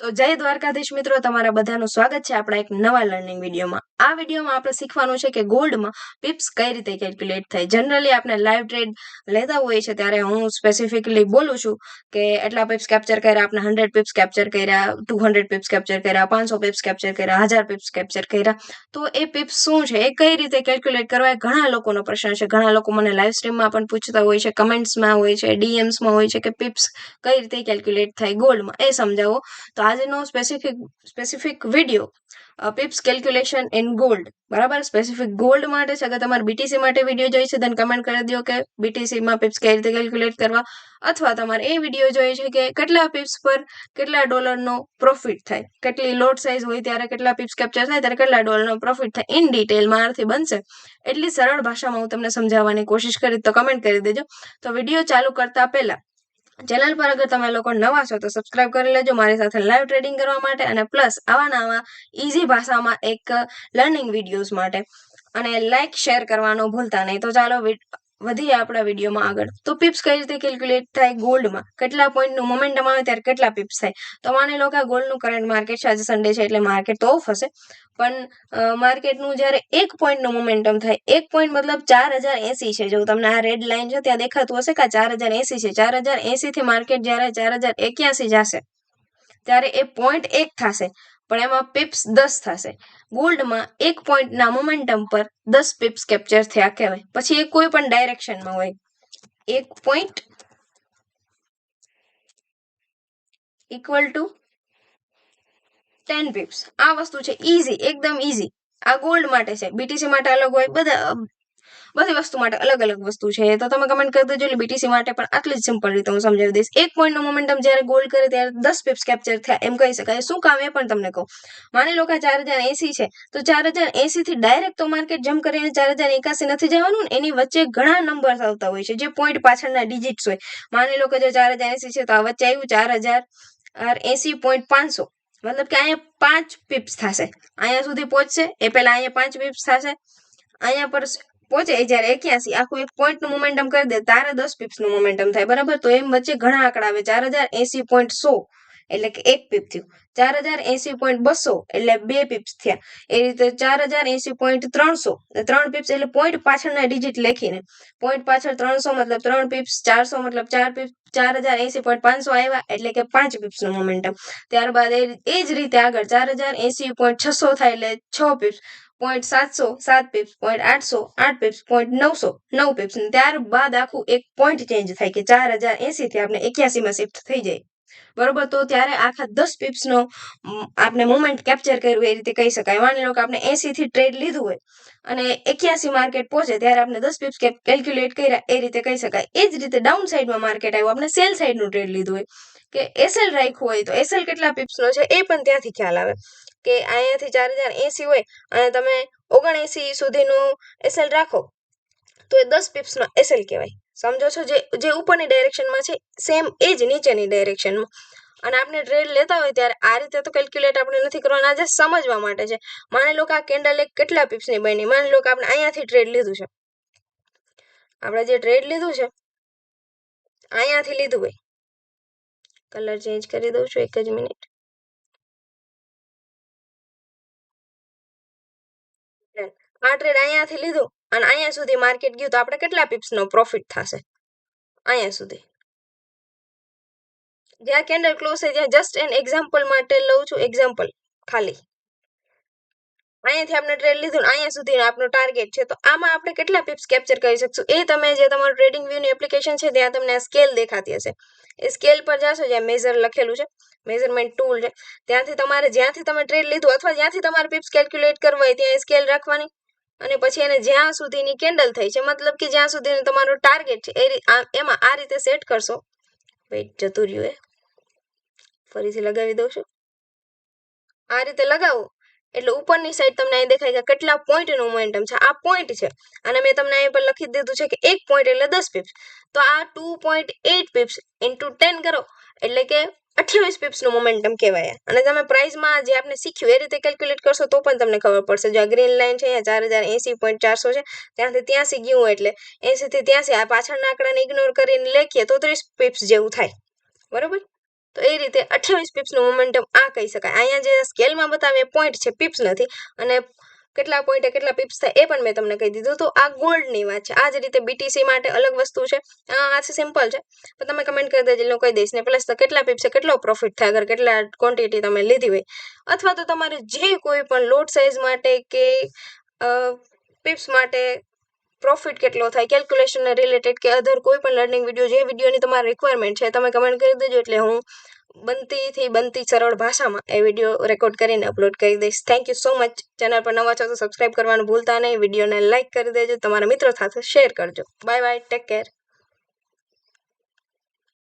તો જય દ્વારકાધીશ મિત્રો, તમારા બધાનું સ્વાગત છે આપણા એક નવા લર્નિંગ વિડીયોમાં. આ વિડીયોમાં આપણે શીખવાનું છે કે ગોલ્ડમાં પિપ્સ કઈ રીતે કેલ્ક્યુલેટ થાય. જનરલી આપણે લાઈવ ટ્રેડ લેતા હોઈએ છીએ, ત્યારે હું સ્પેસિફિકલી બોલું છું કે એટલા પિપ્સ કેપ્ચર કર્યા આપણે હંડ્રેડ પિપ્સ કેપ્ચર કર્યા ટુ હંડ્રેડ પિપ્સ કેપ્ચર કર્યા, પાંચસો પીપ્સ કેપ્ચર કર્યા, હજાર પીપ્સ કેપ્ચર કર્યા. તો એ પિપ્સ શું છે? એ કઈ રીતે કેલ્ક્યુલેટ કરવા? એ ઘણા લોકોનો પ્રશ્ન છે. ઘણા લોકો મને લાઈવ સ્ટ્રીમમાં પણ પૂછતા હોય છે કમેન્ટ્સમાં હોય છે ડીએમ્સમાં હોય છે કે પિપ્સ કઈ રીતે કેલ્ક્યુલેટ થાય ગોલ્ડમાં. એ સમજાવો. તો આજનો specific specific video pips calculation in gold બરાબર? સ્પેસિફિક ગોલ્ડ માટે છે, અગર તમારે બીટીસી માટે વીડિયો જોઈએ છે then કમેન્ટ કરી દો કે બીટીસીમાં પિપ્સ કઈ રીતે કેલ્ક્યુલેટ કરવા, અથવા તમારે એ વીડિયો જોઈએ છે કે કેટલા પિપ્સ પર કેટલા ડોલરનો પ્રોફિટ થાય. કેટલી લોટ સાઇઝ હોય ત્યારે કેટલા પિપ્સ કેપ્ચર થાય, ત્યારે કેટલા ડોલરનો પ્રોફિટ થાય. ઇન ડિટેલમાં આરથી બનશે. એટલી સરળ ભાષામાં હું તમને સમજાવવાની કોશિશ કરી તો કમેન્ટ કરી દેજો. તો વીડિયો ચાલુ કરતા પહેલા ચેનલ પર અગર તમે લોકો નવા છો તો સબસ્ક્રાઇબ કરી લેજો. મારી સાથે લાઈવ ટ્રેડિંગ કરવા માટે અને પ્લસ આવા નવા ઇઝી ભાષામાં એક લર્નિંગ વિડીયોઝ માટે. અને લાઈક શેર કરવાનું ભૂલતા નહીં. તો ચાલો વધીએ આપણા વિડીયોમાં આગળ. તો પિપ્સ કઈ રીતે કેલ્ક્યુલેટ થાય ગોલ્ડમાં કેટલા પોઈન્ટનું મોમેન્ટમ આવે ત્યારે કેટલા પિપ્સ થાય? તો માની લો કે આ ગોલ્ડનું કરંટ માર્કેટ છે, આજે સન્ડે છે એટલે માર્કેટ તો ઓફ હશે. પણ માર્કેટનું જ્યારે એક પોઈન્ટનું મોમેન્ટમ થાય, એક પોઈન્ટ મતલબ ચાર હજાર એસી છે. જો તમને આ રેડ લાઇન છે, ત્યાં દેખાતું હશે કે ચાર હજાર એસી છે. ચાર હજાર એસીથી માર્કેટ જ્યારે ચાર હજાર એક્યાસી જશે, ત્યારે એ પોઈન્ટ એક થશે. પણ એમાં પિપ્સ દસ થશે. ગોલ્ડમાં એક પોઈન્ટના મોમેન્ટમ પર દસ પિપ્સ કેપ્ચર થયા કહેવાય. પછી એ કોઈ પણ ડાયરેક્શનમાં હોય. એક point equal to ten pips આ વસ્તુ છે ઇઝી એકદમ ઇઝી આ ગોલ્ડ માટે છે. બીટીસી માટે અલગ હોય, બધા બધી વસ્તુ માટે અલગ અલગ વસ્તુ છે. તો તમે કમેન્ટ કરી દેજો એટલે બીટીસી માટે પણ આટલી જ સિમ્પલ રીતે હું સમજાવી દઈશ. એક પોઈન્ટનો મોમેન્ટમ જ્યારે ગોલ કરે ત્યારે દસ પિપ્સ કેપ્ચર થયા એમ કહી શકાય. શું કામ? એ પણ તમને કહું. માની લો કે ચાર હજાર એસી છે. તો ચાર હજાર એસી થી ડાયરેક્ટ તો માર્કેટ જમ્પ કરીને ચાર હજાર એકાસી નથી જવાનું એની વચ્ચે ઘણા નંબર આવતા હોય છે. જે પોઈન્ટ પાછળના ડિજિટ્સ હોય. માની લો કે જો ચાર હજાર એસી છે તો આ વચ્ચે આવ્યું ચાર હજાર એસી પોઈન્ટ પાંચસો. મતલબ કે અહીંયા પાંચ પીપ્સ થશે. અહીંયા સુધી પહોંચશે. એ પહેલા અહીંયા પાંચ પીપ્સ થશે. અહીંયા પર પહોંચે જ્યારે એક્યાસી, આખું એક પોઈન્ટનું મોમેન્ટમ કરી દે, તારે દસ પિપ્સનું મોમેન્ટમ થાય, બરાબર? તો એમ વચ્ચે ઘણા આંકડા આવે, ચાર હજાર એસી પોઈન્ટ સો, એટલે કે એક પીપ થયું. ચાર હજાર એસી પોઈન્ટ બસો, એટલે બે પીપ્સ થયા. એ રીતે ચાર હજાર એસી પોઈન્ટ ત્રણસો ત્રણ પીપ્સ એટલે પોઈન્ટ પાછળના ડિજિટ લખીને પોઈન્ટ પાછળ ત્રણસો મતલબ ત્રણ પીપ્સ ચારસો મતલબ ચાર પીપ્સ ચાર હજાર એસી પોઈન્ટ પાંચસો આવ્યા, એટલે કે પાંચ પીપ્સનું મોમેન્ટમ ત્યારબાદ એ જ રીતે આગળ, ચાર હજાર એસી પોઈન્ટ છસો થાય, એટલે છ પીપ્સ પોઈન્ટ સાતસો, સાત પીપ્સ પોઈન્ટ આઠસો, આઠ પીપ્સ પોઈન્ટ નવસો, નવ પીપ્સ ત્યારબાદ આખું એક પોઈન્ટ ચેન્જ થાય કે ચાર હજાર એસી થી આપણે એક્યાસીમાં શિફ્ટ થઈ જાય. બરોબર? તો ત્યારે આખા દસ પિપ્સનો આપણે મુમેન્ટ કેપ્ચર કર્યું, એ રીતે કહી શકાય. માની લો કે આપણે એસી થી ટ્રેડ લીધું હોય અને એક્યાસી માર્કેટ પહોંચે, ત્યારે આપણે દસ પીપ્સ કેલ્ક્યુલેટ કર્યા, એ રીતે કહી શકાય. એ જ રીતે ડાઉન સાઈડમાં માર્કેટ આવ્યું. આપણે સેલ સાઈડનું ટ્રેડ લીધું હોય. કે એસએલ રાખ્યું હોય તો એસએલ કેટલા પિપ્સનો છે, એ પણ ત્યાંથી ખ્યાલ આવે. કે અહીંયાથી ચાર હજાર એંસી હોય અને તમે ઓગણએંસી સુધીનું એસએલ રાખો, તો એ દસ પીપ્સનો એસએલ કહેવાય. સમજો છો? જે જે ઉપરની ડાયરેક્શનમાં છે, સેમ એ જ નીચેની ડાયરેક્શનમાં. અને આપણે ટ્રેડ લેતા હોય ત્યારે આ રીતે તો કેલ્ક્યુલેટ આપણે નથી કરવાના આજે સમજવા માટે છે. માની લો કે આ કેન્ડલ એક કેટલા પિપ્સની બની? માની લો કે આપણે અહીંયાથી ટ્રેડ લીધું છે. આપણે જે ટ્રેડ લીધું છે, અહીંયાથી લીધું હોય. કલર ચેન્જ કરી દઉં છું એક જ મિનિટ. આ ટ્રેડ અહીંયાથી લીધું અને અહીંયા સુધી માર્કેટ ગયું તો આપણે કેટલા પિપ્સનો પ્રોફિટ થશે? અહીંયા સુધી. જ્યાં કેન્ડલ ક્લોઝ છે ત્યાં જસ્ટ એન એક્ઝામ્પલ માટે લઉં છું એક્ઝામ્પલ ખાલી. અહીંયાથી આપણે ટ્રેડ લીધું અહીંયા સુધી આપણો ટાર્ગેટ છે. તો આમાં આપણે કેટલા પિપ્સ કેપ્ચર કરી શકશું? એ તમે જે તમારું ટ્રેડિંગ વ્યૂની એપ્લિકેશન છે, ત્યાં તમને સ્કેલ દેખાતી હશે. એ સ્કેલ પર જશો જ્યાં મેઝર લખેલું છે મેઝરમેન્ટ ટૂલ છે. ત્યાંથી તમારે જ્યાંથી તમે ટ્રેડ લીધું અથવા જ્યાંથી તમારે પિપ્સ કેલ્ક્યુલેટ કરવા હોય, ત્યાં સ્કેલ રાખવાની. અને પછી એને જ્યાં સુધીની કેન્ડલ થઈ છે, મતલબ કે જ્યાં સુધીનું તમારું ટાર્ગેટ છે, એ એમાં આ રીતે સેટ કરશો. વેઇટ જતું રહ્યું એ ફરીથી લગાવી દઉં છું. આ રીતે લગાવો. એટલે ઉપરની સાઈડ તમને અહીં દેખાય કે કેટલા પોઈન્ટનું મોમેન્ટમ છે. આ પોઈન્ટ છે. અને મેં તમને અહીં પર લખી દીધું છે કે એક પોઈન્ટ એટલે દસ પીપ્સ તો આ two point eight pips into ten કરો. એટલે કે અઠ્યાવીસ પિપ્સનું મોમેન્ટમ કહેવાય. અને તમે પ્રાઇઝમાં જે આપણે શીખ્યું એ રીતે કેલ્ક્યુલેટ કરશો તો પણ તમને ખબર પડશે. જો આ ગ્રીન લાઇન છે, અહીંયા ચાર હજાર એંસી પોઈન્ટ ચારસો છે, ત્યાંથી ત્યાંસી ગયું એટલે એંસીથી ત્યાંસી, આ પાછળના આંકડાને ઇગ્નોર કરીને લખીએ તો ત્રીસ પીપ્સ જેવું થાય. બરોબર? તો એ રીતે અઠ્યાવીસ પીપ્સનું મોમેન્ટમ આ કહી શકાય. અહીંયા જે સ્કેલમાં બતાવે પોઈન્ટ છે પીપ્સ નથી. અને કેટલા પોઈન્ટે કેટલા પીપ્સ થાય એ પણ મેં તમને કહી દીધું તો આ ગોલ્ડની વાત છે. આ જ રીતે બીટીસી માટે અલગ વસ્તુ છે. આ સિમ્પલ છે. પણ તમે કમેન્ટ કરી દેજો એટલે કહી દઈશ ને પ્લસ તો કેટલા પીપ્સે કેટલો પ્રોફિટ થાય, અગર કેટલા ક્વોન્ટિટી તમે લીધી હોય. અથવા તો તમારે જે કોઈ પણ લોટ સાઇઝ માટે કે પીપ્સ માટે પ્રોફિટ કેટલો થાય કેલ્ક્યુલેશનને રિલેટેડ કે અધર કોઈ પણ લર્નિંગ વીડિયો જે વિડીયોની તમારી રિક્વાયરમેન્ટ છે, તમે કમેન્ટ કરી દેજો એટલે હું બનતીથી બનતી સરળ ભાષામાં એ વીડિયો રેકોર્ડ કરીને અપલોડ કરી દઈશ. Thank you so much channel પર નવા છો તો સબસ્ક્રાઈબ કરવાનું ભૂલતા નહીં. વિડીયોને લાઇક કરી દેજો. તમારા મિત્રો સાથે શેર કરજો. Bye bye take care